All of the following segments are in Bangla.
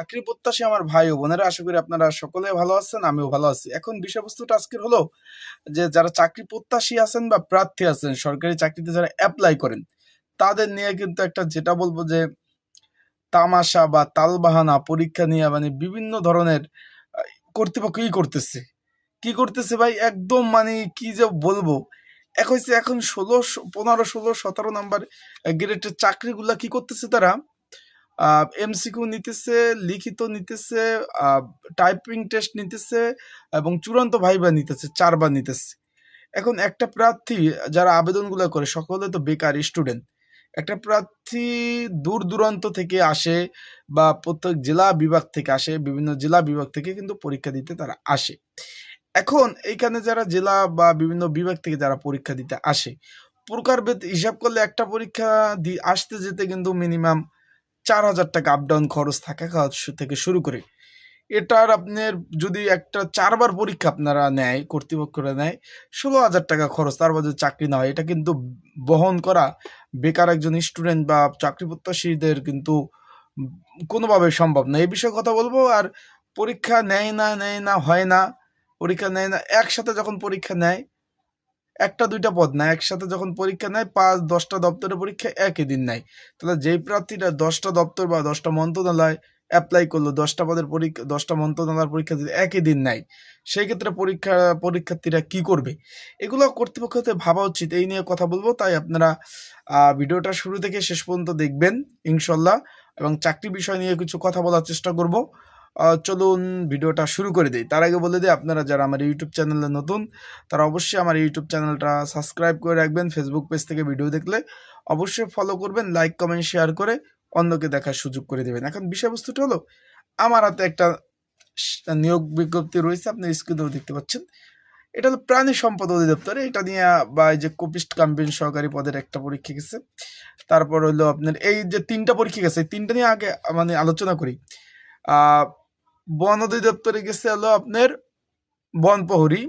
চাকরি প্রত্যাশী আমার ভাই ও বোনেরা, আশা করি আপনারা সকলে ভালো আছেন, আমিও ভালো আছি। এখন বিষয়বস্তুটা আজকের হলো যে, যারা চাকরি প্রত্যাশী আছেন বা প্রার্থী আছেন, সরকারি চাকরিতে যারা অ্যাপ্লাই করেন, তাদের নিয়ে কিন্তু একটা যেটা বলব যে, তামাশা বা তালবাহানা পরীক্ষা নিয়ে মানে বিভিন্ন ধরনের কর্তৃপক্ষ কি করতেছে। কি করতেছে ভাই? একদম মানে কি যে বলব? এক হয়েছে এখন ষোলো পনেরো, ষোলো, সতেরো নাম্বার গ্রেডের চাকরিগুলা কি করতেছে তারা? এমসিকিউ নিতেছে, লিখিত নিতেছে টাইপিং টেস্ট নিতেছে এবং চূড়ান্ত ভাইবা নিতেছে, চারবার নিতেছে। এখন একটা প্রার্থী যারা আবেদনগুলো করে, সকলে তো বেকার স্টুডেন্ট একটা প্রার্থী দূর দূরান্ত থেকে আসে বা প্রত্যেক জেলা বিভাগ থেকে আসে, বিভিন্ন জেলা বিভাগ থেকে কিন্তু পরীক্ষা দিতে তারা আসে। এখন এইখানে যারা জেলা বা বিভিন্ন বিভাগ থেকে যারা পরীক্ষা দিতে আসে, প্রকারভেদ হিসাব করলে একটা পরীক্ষা আসতে যেতে কিন্তু মিনিমাম চার হাজার টাকা আপ ডাউন খরচ থাকা শু- থেকে শুরু করে। এটার আপনার যদি একটা চারবার পরীক্ষা আপনারা নেয়, কর্তৃপক্ষরা নেয়, ষোলো হাজার টাকা খরচ, তার মধ্যে চাকরি না হয়। এটা কিন্তু বহন করা বেকার একজন স্টুডেন্ট বা চাকরি প্রত্যাশীদের কিন্তু কোনোভাবে সম্ভব না। এই বিষয়ে কথা বলব, আর পরীক্ষা নেয় না নেয় না, হয় না, পরীক্ষা নেয় না, একসাথে যখন পরীক্ষা নেয় একটা, দুইটা পদ না একসাথে যখন পরীক্ষা নেয়, পাঁচ, দশটা দপ্তরের পরীক্ষা একই দিন নেয়। তাহলে যেই প্রার্থীরা দশটা দপ্তর বা দশটা মন্ত্রণালয় অ্যাপ্লাই করল, দশটা পদের পরীক্ষা, দশটা মন্ত্রণালয়ের পরীক্ষা যদি একই দিন নেয়, সেই ক্ষেত্রে পরীক্ষা, পরীক্ষার্থীরা কি করবে? এগুলো কর্তৃপক্ষতে ভাবা উচিত, এই নিয়ে কথা বলব। তাই আপনারা ভিডিওটা শুরু থেকে শেষ পর্যন্ত দেখবেন, ইনশাল্লাহ। এবং চাকরি বিষয় নিয়ে কিছু কথা বলার চেষ্টা করব। চলুন ভিডিওটা শুরু করে দিই। তার আগে বলে দিই, আপনারা যারা আমার ইউটিউব চ্যানেলে নতুন, তারা অবশ্যই আমার ইউটিউব চ্যানেলটা সাবস্ক্রাইব করে রাখবেন ফেসবুক পেজ থেকে ভিডিও দেখলে। অবশ্যই ফলো করবেন লাইক কমেন্ট শেয়ার করে অন্যকে দেখার সুযোগ করে দেবেন। এখন বিষয়বস্তুটা হলো, আমার হাতে একটা নিয়োগ বিজ্ঞপ্তি রয়েছে, আপনি স্ক্রিনেও দেখতে পাচ্ছেন। এটা হলো প্রাণী সম্পদ অধিদপ্তরে, এটা নিয়ে বা এই যে কোপিস্ট কাম্পেন সহকারী পদের একটা পরীক্ষা গেছে। তারপর হলো আপনার এই যে তিনটা পরীক্ষা গেছে তিনটা নিয়ে আগে মানে আলোচনা করি। বন অধিদপ্তরে গেছে হলো আপনার বন প্রহরী।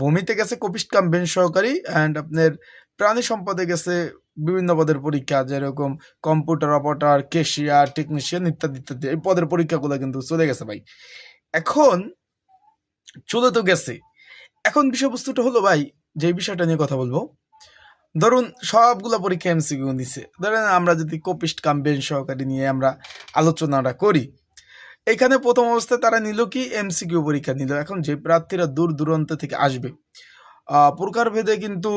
ভূমিতে গেছে কোপিস্ট কাম্পেন সহকারী অ্যান্ড আপনার প্রাণী সম্পদে গেছে বিভিন্ন পদের পরীক্ষা, যেরকম কম্পিউটার অপারেটর কেশিয়ার টেকনিশিয়ান ইত্যাদি ইত্যাদি। এই পদের পরীক্ষাগুলো কিন্তু চলে গেছে ভাই। এখন চলে তো গেছে। এখন বিষয়বস্তুটা হলো ভাই, যে বিষয়টা নিয়ে কথা বলব। ধরুন সবগুলো পরীক্ষা এমসিকিউ নিছে ধরেন আমরা যদি কোপিস্ট কাম্পেন সহকারী নিয়ে আমরা আলোচনাটা করি এখানে প্রথম অবস্থায় তারা নিল কি? এমসিকিউ পরীক্ষা নিল। এখন যে প্রার্থীরা দূর দূরান্ত থেকে আসবে প্রকারভেদে কিন্তু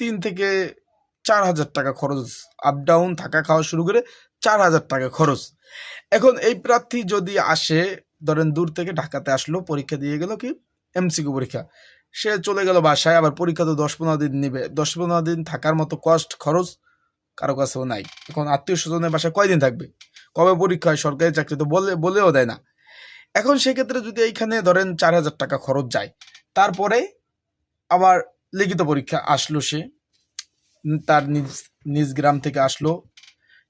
তিন থেকে চার হাজার টাকা খরচ আপ ডাউন থাকা, খাওয়া শুরু করে চার হাজার টাকা খরচ। এখন এই প্রার্থী যদি আসে, ধরেন দূর থেকে ঢাকাতে আসলো, পরীক্ষা দিয়ে গেল কি? এমসিকিউ পরীক্ষা। সে চলে গেল বাসায়, আবার পরীক্ষা তো দশ পনেরো দিন নেবে। দশ পনেরো দিন থাকার মতো কষ্ট খরচ কারও কাছেও নাই। এখন আত্মীয় স্বজনের বাসায় কয়দিন থাকবে? কবে পরীক্ষা হয়, সরকারি চাকরি তো বলে বলেও দেয় না। এখন সেক্ষেত্রে যদি এইখানে ধরেন চার হাজার টাকা খরচ যায়, তারপরে আবার লিখিত পরীক্ষা আসলো সে, তার নিজ নিজ গ্রাম থেকে আসলো,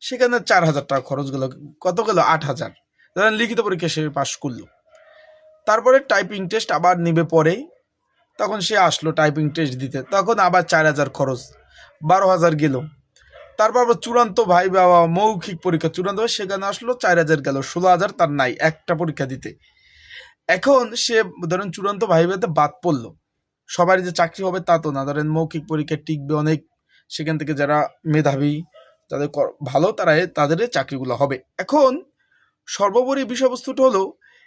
সেখানে চার হাজার টাকা খরচ গেল, কত গেল? আট হাজার। ধরেন লিখিত পরীক্ষা সে পাশ করল। তারপরে টাইপিং টেস্ট আবার নিবে পরে, তখন সে আসলো টাইপিং টেস্ট দিতে, তখন আবার চার হাজার খরচ, বারো হাজার গেল। তারপর আবার চূড়ান্ত ভাই বাবা মৌখিক পরীক্ষা, চূড়ান্ত ভাই সেখানে আসলো, চার হাজার গেল, ষোলো হাজার তার নাই, একটা পরীক্ষা দিতে। এখন সে ধরেন চূড়ান্ত ভাইভাতে বাদ পড়ল। সবারই যে চাকরি হবে তা তো না, ধরেন মৌখিক পরীক্ষা টিকবে অনেক, সেখান থেকে যারা মেধাবী, তাদের ভালো তারা তাদের চাকরিগুলো হবে। এখন সর্বোপরি বিষয়বস্তুটা হলো,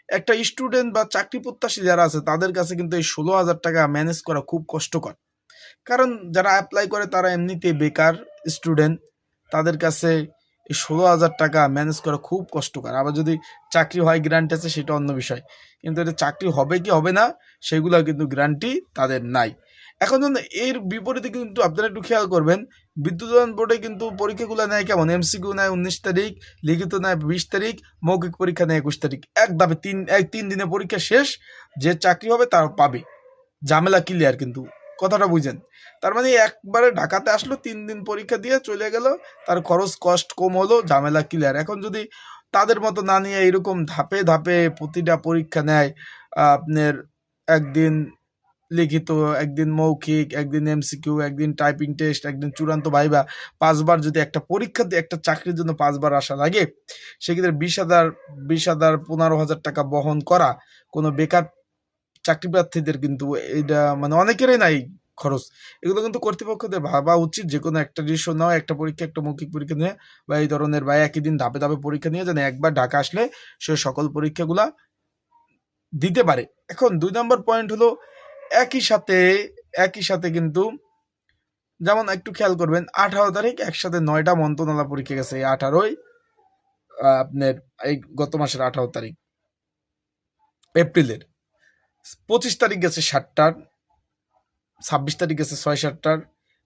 একটা স্টুডেন্ট বা চাকরি প্রত্যাশী যারা আছে, তাদের কাছে কিন্তু এই ষোলো হাজার টাকা ম্যানেজ করা খুব কষ্টকর। কারণ যারা অ্যাপ্লাই করে তারা এমনিতে বেকার স্টুডেন্ট তাদের কাছে এই ষোলো হাজার টাকা ম্যানেজ করা খুব কষ্টকর। আবার যদি চাকরি হয় গ্রান্ট আছে, সেটা অন্য বিষয়। কিন্তু এটা চাকরি হবে কি হবে না, সেগুলো কিন্তু গ্যারান্টি তাদের নাই। এখন এর বিপরীতে কিন্তু আপনারা একটু খেয়াল করবেন, বিদ্যুৎ বোর্ডে কিন্তু পরীক্ষাগুলো নেয় কেমন? এমসিকিউ নেয় উনিশ তারিখ, লিখিত নেয় বিশ তারিখ, মৌখিক পরীক্ষা নেয় একুশ তারিখ। একদাবে তিন, এক, তিন দিনে পরীক্ষা শেষ, যে চাকরি হবে তার পাবে। ঝামেলা ক্লিয়ার কিন্তু। কথাটা বুঝেন। তার মানে একবারে ঢাকাতে আসলো, তিন দিন পরীক্ষা দিয়ে চলে গেল, তার খরচ কষ্ট কম হলো, ঝামেলা ক্লিয়ার এখন যদি তাদের মতো না নিয়ে এরকম ধাপে ধাপে প্রতিটা পরীক্ষা নেয়, আপনার একদিন লিখিত, একদিন মৌখিক, একদিন এমসিকিউ একদিন টাইপিং টেস্ট একদিন চূড়ান্ত ভাইবা, পাঁচবার যদি একটা পরীক্ষা দিয়ে একটা চাকরির জন্য পাঁচবার আসা লাগে, সেক্ষেত্রে বিশ হাজার বিশ হাজার পনেরো হাজার টাকা বহন করা কোনো বেকার চাকরি প্রার্থীদের কিন্তু এটা মানে অনেকেরই নাই খরচ। এগুলো কিন্তু কর্তৃপক্ষদের ভাবা উচিত যে কোনো একটা ডিসিশন নাও, একটা পরীক্ষা, একটা মৌখিক পরীক্ষা নিয়ে বা এই ধরনের বা একই দিন ধাপে ধাপে পরীক্ষা নিয়ে যেন একবার ঢাকা আসলে সে সকল পরীক্ষাগুলা দিতে পারে। এখন দুই নম্বর পয়েন্ট হলো একই সাথে একই সাথে কিন্তু যেমন একটু খেয়াল করবেন, আঠারো তারিখ একসাথে নয়টা মন্ত্রণালয় পরীক্ষা গেছে, এই আঠারোই আপনার এই গত মাসের আঠারো তারিখ, এপ্রিলের। পঁচিশ তারিখ গেছে সাতটার, ছাব্বিশ তারিখ গেছে ছয় সাতটার,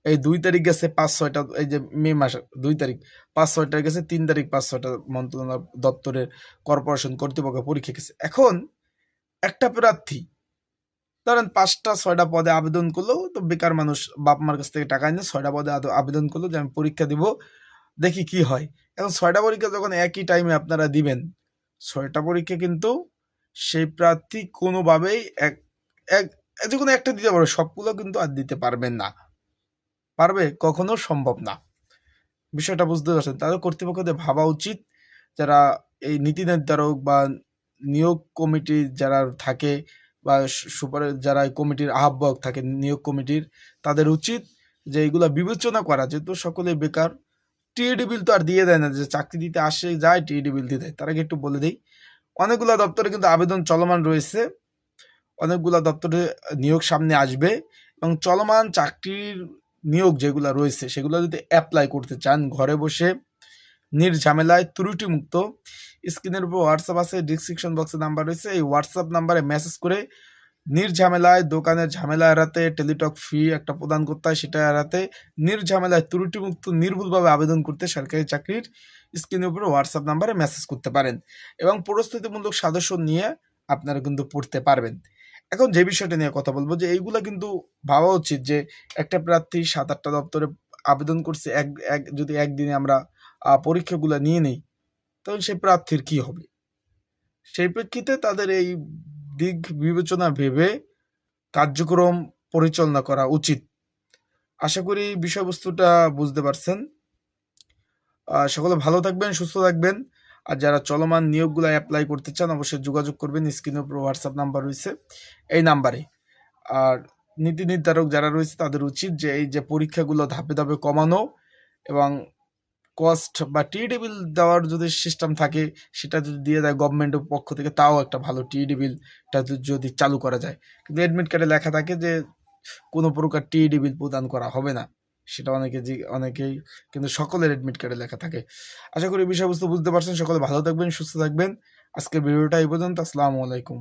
এই দুই তারিখ গেছে পাঁচ ছয়টা, এই যে মে মাস, দুই তারিখ, পাঁচ ছয়টা গেছে, তিন তারিখ পাঁচ ছয়টা মন্ত্রণালয় দপ্তরের কর্পোরেশন কর্তৃপক্ষ পরীক্ষা গেছে এখন একটা প্রার্থী, ধরেন পাঁচটা, ছয়টা পদে আবেদন করল, তো বেকার মানুষ বাপ মার কাছ থেকে টাকা নিয়ে ছয়টা পদে আবেদন করল যে আমি পরীক্ষা দিব, দেখি কি হয়। এখন ছয়টা পরীক্ষা যখন একই টাইমে আপনারা দিবেন, ছয়টা পরীক্ষা কিন্তু সেই প্রার্থী কোনোভাবেই এক এক, যে কোনো একটা দিতে পারবে, সবগুলো কিন্তু আর দিতে পারবেন না। পারবে কখনো সম্ভব না। বিষয়টা বুঝতে পারছেন। তাদের কর্তৃপক্ষদের ভাবা উচিত যারা এই নীতি নির্ধারক বা নিয়োগ কমিটি যারা থাকে বা সুপার, যারা কমিটির আহ্বায়ক থাকে, নিয়োগ কমিটির, তাদের উচিত যে এইগুলা বিবেচনা করা। যেহেতু সকলে বেকার, টিএডি বিল তো আর দিয়ে দেয় না। যে চাকরি দিতে আসে, যায় টিএডি বিল দিয়ে দেয়। তার একটু বলে দিই। অনেকগুলা দপ্তরে কিন্তু আবেদন চলমান রয়েছে। অনেকগুলা দপ্তরে নিয়োগ সামনে আসবে এবং চলমান চাকরির নিয়োগ যেগুলো রয়েছে সেগুলো যদি অ্যাপ্লাই করতে চান, ঘরে বসে নির্ঝামেলায় ত্রুটিমুক্ত, স্ক্রিনের উপর হোয়াটসঅ্যাপ আছে ডিসক্রিপশন বক্সে নাম্বার রয়েছে, এই হোয়াটসঅ্যাপ নাম্বারে মেসেজ করে নির্ঝামেলায় দোকানের ঝামেলা এড়াতে টেলিটক ফি একটা প্রদান করতে হয় সেটা এড়াতে নির্ঝামেলায় ত্রুটিমুক্ত, নির্ভুলভাবে আবেদন করতে সরকারি চাকরির স্ক্রিনের উপরে হোয়াটসঅ্যাপ নাম্বারে মেসেজ করতে পারেন এবং প্রস্তুতিমূলক সদস্য নিয়ে আপনারা কিন্তু পড়তে পারবেন। এখন যে বিষয়টা নিয়ে কথা বলব যে এইগুলা কিন্তু ভাবা উচিত যে একটা প্রার্থী সাত আটটা দপ্তরে আবেদন করছে এক এক, যদি একদিনে আমরা পরীক্ষাগুলো নিয়ে নেই তখন সেই প্রার্থীর কি হবে? সেই প্রেক্ষিতে তাদের এই দিক বিবেচনা ভেবে কার্যক্রম পরিচালনা করা উচিত। আশা করি বিষয়বস্তুটা বুঝতে পারছেন। সকলে ভালো থাকবেন, সুস্থ থাকবেন। আর যারা চলমান নিয়োগগুলো অ্যাপ্লাই করতে চান, অবশ্যই যোগাযোগ করবেন। স্ক্রিনের উপর হোয়াটসঅ্যাপ নাম্বার রয়েছে। এই নাম্বারে আর নীতি নির্ধারক যারা রয়েছে, তাদের উচিত যে এই যে পরীক্ষাগুলো ধাপে ধাপে কমানো এবং কস্ট বা টিডি বিল দেওয়ার যদি সিস্টেম থাকে, সেটা যদি দিয়ে দেয় গভর্নমেন্টের পক্ষ থেকে, তাও একটা ভালো টিডি বিলটা যদি চালু করা যায়। কিন্তু অ্যাডমিট কার্ডে লেখা থাকে যে কোনো প্রকার টিডি বিল প্রদান করা হবে না। সেটা অনেকে যে অনেকেই কিন্তু সকলের অ্যাডমিট কার্ডে লেখা থাকে। আশা করি বিষয়বস্তু বুঝতে পারছেন। সকলে ভালো থাকবেন, সুস্থ থাকবেন। আজকের ভিডিওটা এই পর্যন্ত। আসসালামু আলাইকুম।